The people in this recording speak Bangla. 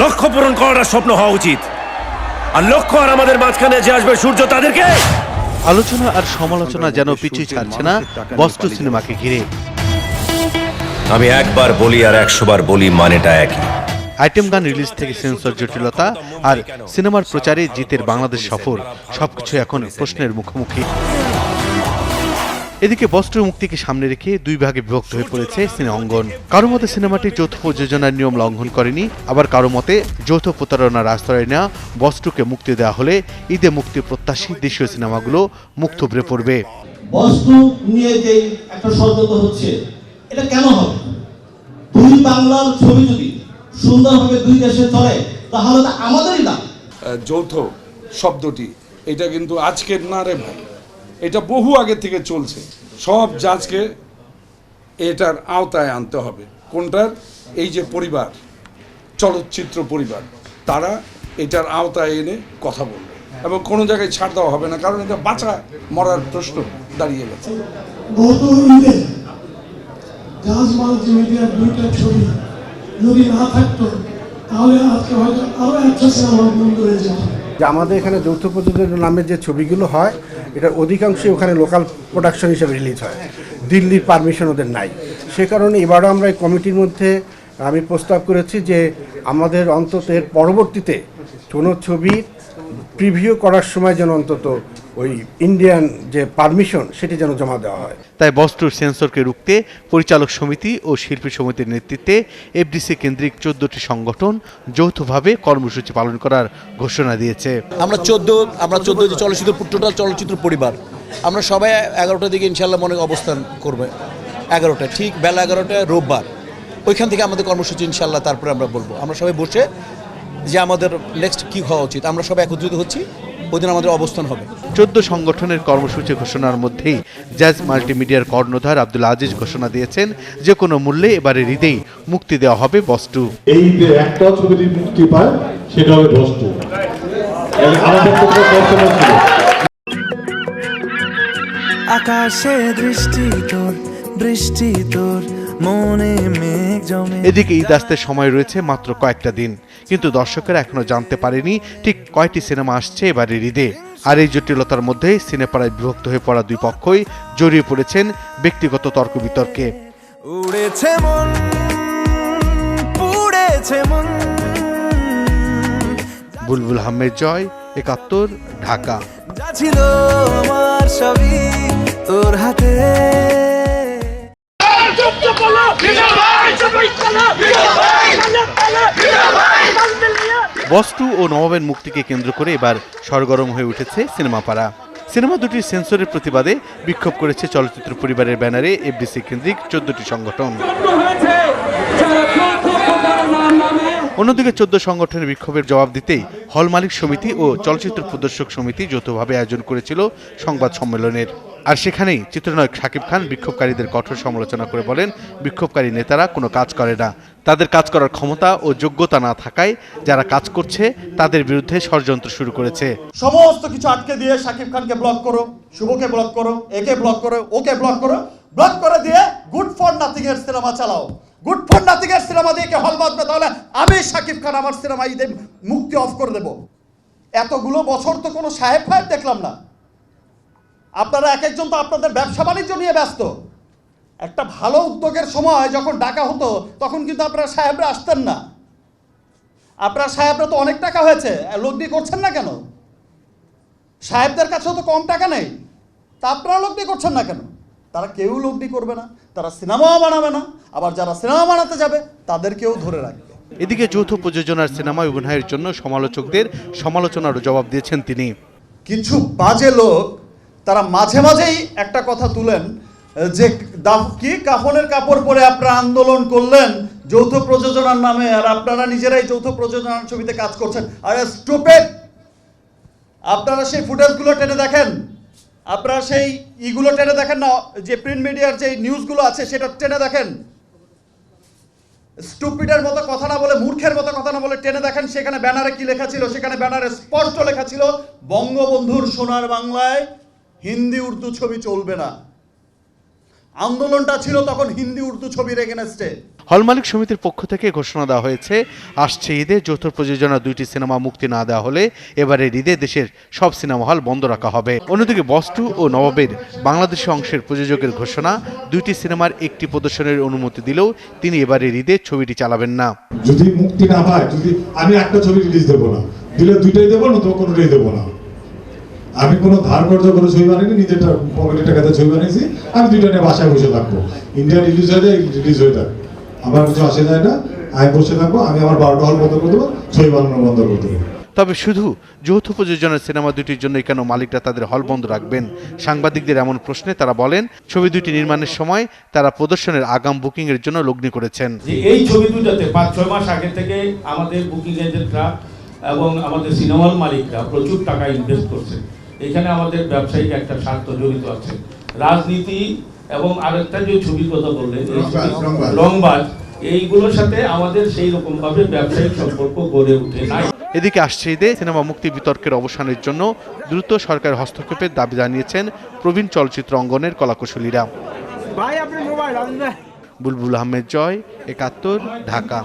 লক্ষ্য পূরণ করাটা স্বপ্ন হওয়া উচিত। আর লক্ষ্য আর আমাদের মাঝখানে যে আসবে সূর্য তাদেরকে? আলোচনা আর সমালোচনা যেন পিছু ছাড়ছে না বস্ত্র সিনেমাকে ঘিরে। আমি একবার বলি আর একশো বার বলি মানেটা একই। আইটেম গান রিলিজ থেকে সেন্সর জটিলতা আর সিনেমার প্রচারে জিতের বাংলাদেশ সফর সবকিছু এখন প্রশ্নের মুখোমুখি। এদিকে বস্ত্র মুক্তিকে সামনে রেখে দুই ভাগে বিভক্ত হয়ে পড়েছে সিনে অঙ্গন। কারও মতে সিনেমাটি যৌথ প্রযোজনার নিয়ম লঙ্ঘন করেনি আবার কারও মতে যৌথ প্রতারণার আশ্রয় নেওয়া বস্ত্রকে মুক্তি দেওয়া হলে ঈদে মুক্তি প্রত্যাশী দেশীয় সিনেমাগুলো মুখ থুবড়ে পড়বে। বস্তু নিয়ে যে একটা ষড়যন্ত্র হচ্ছে এটা কেন হবে? দুই বাংলার ছবি যদি সুন্দরভাবে দুই দেশে চলে তাহলে তো আমাদেরই না যৌথ শব্দটি এটা কিন্তু আজকের না রে ভাই। এটা বহু আগে থেকে চলছে। সব জাজকে এটার আওতায় আনতে হবে। কোনটার? এই যে পরিবার চলচ্চিত্র পরিবার তারা এটার আওতায় এনে কথা বলবে এবং কোনো জায়গায় ছাড় দেওয়া হবে না কারণ এটা বাঁচা মরার প্রশ্ন দাঁড়িয়ে গেছে। গত ঈদে জাহাজ মাল্টিমিডিয়ার দুইটা ছবি যদি না থাকতো তাহলে আজকে হয়তো আরও একটা সিনেমা বন্ধ হয়ে যেত। যে আমাদের এখানে যৌথ প্রযোজনের নামে যে ছবিগুলো হয় এটার অধিকাংশই ওখানে লোকাল প্রোডাকশন হিসেবে রিলিজ হয়। দিল্লির পারমিশন ওদের নাই। সে কারণে এবারও আমরা এই কমিটির মধ্যে আমি প্রস্তাব করেছি যে আমাদের অন্তত এর পরবর্তীতে কোনো ছবি প্রিভিউ করার সময় যেন অন্তত ওই ইন্ডিয়ান যে পারমিশন সেটি যেন জমা দেওয়া হয়। তাই বস্ত্র সেন্সরকে রুখতে পরিচালক সমিতি ও শিল্পী সমিতির নেতৃত্বে এফডিসি কেন্দ্রিক চোদ্দটি সংগঠন যৌথভাবে কর্মসূচি পালন করার ঘোষণা দিয়েছে। আমরা চোদ্দ আমরা চোদ্দ যে চলচ্চিত্র টোটাল চলচ্চিত্র পরিবার আমরা সবাই এগারোটার দিকে ইনশাল্লাহ মনে অবস্থান করবে। এগারোটা ঠিক বেলা এগারোটায় রোববার। ওইখান থেকে আমাদের কর্মসূচি ইনশাল্লাহ তারপরে আমরা বলব। আমরা সবাই বসে যে আমাদের নেক্সট কি হওয়া উচিত আমরা সবাই একত্রিত হচ্ছি। ওই দিন আমাদের অবস্থান হবে। চোদ্দ সংগঠনের কর্মসূচি ঘোষণার মধ্যেই জ্যাজ মাল্টিমিডিয়ার কর্ণধার আব্দুল আজিজ ঘোষণা দিয়েছেন যে কোনো মূল্যে এবারে ঈদেই মুক্তি দেওয়া হবে বস্তু এই যে একটা ছবি মুক্তি পায় সেটা হবে বস্তু আকাশে দৃষ্টি তোর বৃষ্টি তোর মনে মেঘ জমে এদিকে ঈদ আসতে সময় রয়েছে মাত্র কয়েকটা দিন কিন্তু দর্শকেরা এখনও জানতে পারেনি ঠিক কয়টি সিনেমা আসছে এবারের ঈদে। আর এই জটিলতার মধ্যে সিনেপাড়ায় বিভক্ত হয়ে পড়া দুই পক্ষই জড়িয়ে পড়েছেন ব্যক্তিগত তর্ক বিতর্কে। উড়েছে মন পুড়েছে মন। বুলবুল আহমেদ জয় একাত্তর ঢাকা। যা ছিল আমার সবই তোর হাতে। বস্তু ও নবাবের মুক্তিকে কেন্দ্র করে এবার সরগরম হয়ে উঠেছে সিনেমা পাড়া সিনেমা দুটির সেন্সরের প্রতিবাদে বিক্ষোভ করেছে চলচ্চিত্র পরিবারের ব্যানারে এফডিসি কেন্দ্রিক চোদ্দটি সংগঠন। অন্যদিকে চোদ্দ সংগঠনের বিক্ষোভের জবাব দিতেই হল মালিক সমিতি ও চলচ্চিত্র প্রদর্শক সমিতি যৌথভাবে আয়োজন করেছিল সংবাদ সম্মেলনের। আর সেখানেই চিত্রনায়ক শাকিব খান বিক্ষোভকারীদের কঠোর সমালোচনা করে বলেন, বিক্ষোভকারী নেতারা কোনো কাজ করে না। তাদের কাজ করার ক্ষমতা ও যোগ্যতা না থাকায় যারা কাজ করছে, তাদের বিরুদ্ধে ষড়যন্ত্র শুরু করেছে। সমস্ত কিছু আটকে দিয়ে শাকিব খানকে ব্লক করো, শুভকে ব্লক করো, একে ব্লক করো, ওকে ব্লক করো ব্লক করে দিয়ে গুড ফর নাথিং এর সিনেমা চালাও। গুড ফর নাথিং এর সিনেমা দিয়ে হল বাঁধবে? তাহলে আমি শাকিব খান আমার সিনেমা মুক্তি অফ করে দেব। এতগুলো বছর তো কোনো সাহেব ফাহেব দেখলাম না। আপনারা এক একজন তো আপনাদের ব্যবসা বাণিজ্য নিয়ে ব্যস্ত। একটা ভালো উদ্যোগের সময় যখন ডাকা হতো তখন কিন্তু আপনারা সাহেবরা আসতেন না। আপনার সাহেবরা তো অনেক টাকা হয়েছে লগ্নি করছেন না কেন? সাহেবদের কাছেও তো কম টাকা নেই। তা আপনারা লগ্নি করছেন না কেন? তারা কেউ লগ্নি করবে না তারা সিনেমাও বানাবে না আবার যারা সিনেমা বানাতে যাবে তাদেরকেও ধরে রাখবে। এদিকে যৌথ প্রযোজনার সিনেমায় অভিনয়ের জন্য সমালোচকদের সমালোচনারও জবাব দিয়েছেন তিনি। কিছু বাজে লোক তারা মাঝে মাঝেই একটা কথা তুলেন, যে কি কাফনের কাপড় পরে আপনারা আন্দোলন করলেন, যৌথ প্রযোজনার নামে, আর আপনারা নিজেরাই যৌথ প্রযোজনার ছবিতে কাজ করছেন। আর স্টুপেড আপনারা সেই ফুটেজগুলো টেনে দেখেন। আপনারা সেই ইগুলো টেনে দেখেন না, যে প্রিন্ট মিডিয়ার যে নিউজগুলো আছে, সেটা টেনে দেখেন। স্টুপিডের মতো কথা না বলে, মূর্খের মতো কথা না বলে টেনে দেখেন, সেখানে ব্যানারে কি লেখা ছিল? সেখানে ব্যানারে স্পষ্ট লেখা ছিল, বঙ্গবন্ধুর সোনার বাংলায় হিন্দি উর্দু ছবি চলবে না। আন্দোলনটা ছিল তখন হিন্দি উর্দু ছবির এগেনস্টে হল মালিক সমিতির পক্ষ থেকে ঘোষণা দেওয়া হয়েছে আসছে ঈদে যৌথ প্রযোজনা দুইটি সিনেমা মুক্তি না দেওয়া হলে এবারে ঈদে দেশের সব সিনেমা হল বন্ধ রাখা হবে। অন্যদিকে বস্টু ও নবাবের বাংলাদেশি অংশের প্রযোজকের ঘোষণা দুইটি সিনেমার একটি প্রদর্শনের অনুমতি দিলেও তিনি এবারে ঈদে ছবিটি চালাবেন না। যদি মুক্তি না হয় যদি আমি একটা ছবি রিলিজ দেবো না দিলে দুইটাই দেবো না তো কোনোটাই দেবো না। আমি কোনো ধার কর্জ করে ছবি বানাইনি নিজেরটা পকেটে টাকাতে ছবি বানিয়েছি আমি দুইটা নিয়ে বাসায় বসে থাকব। ইন্ডিয়া রিলিজ হয়ে যায় রিলিজ হয়ে যাক আমার কিছু আসে যায় না আমি বসে থাকব আমি আমার বারোটা হল বন্ধ করে দেবো ছবি বানানো বন্ধ করে দেবো। তবে শুধু যৌথ প্রযোজনার সিনেমা দুটির জন্য কেন মালিকরা তাদের হল বন্ধ রাখবেন? সাংবাদিকদের এমন প্রশ্নে তারা বলেন ছবি দুটি নির্মাণের সময় তারা প্রদর্শনের আগাম বুকিং এর জন্য লগ্নি করেছেন। এই ছবি দুটাতে পাঁচ ছয় মাস আগে থেকে আমাদের বুকিং এজেন্টরা এবং আমাদের সিনেমা মালিকরা প্রচুর টাকা ইনভেস্ট করছে এখানে আমাদের ব্যবসায়িক একটা স্বার্থ জড়িত আছে। রাজনীতি এবং আরেকটা যে ছবির কথা বললেন রংবাজ এইগুলোর সাথে আমাদের সেই রকম ভাবে ব্যবসায়িক সম্পর্ক গড়ে ওঠে নাই। এদিকে আসছে ঈদে সিনেমা মুক্তি বিতর্কের অবসানের জন্য দ্রুত সরকার হস্তক্ষেপের দাবি জানিয়েছেন প্রবীণ চলচ্চিত্র অঙ্গনের কলাকুশলীরা। বুলবুল আহমেদ জয় একাত্তর ঢাকা।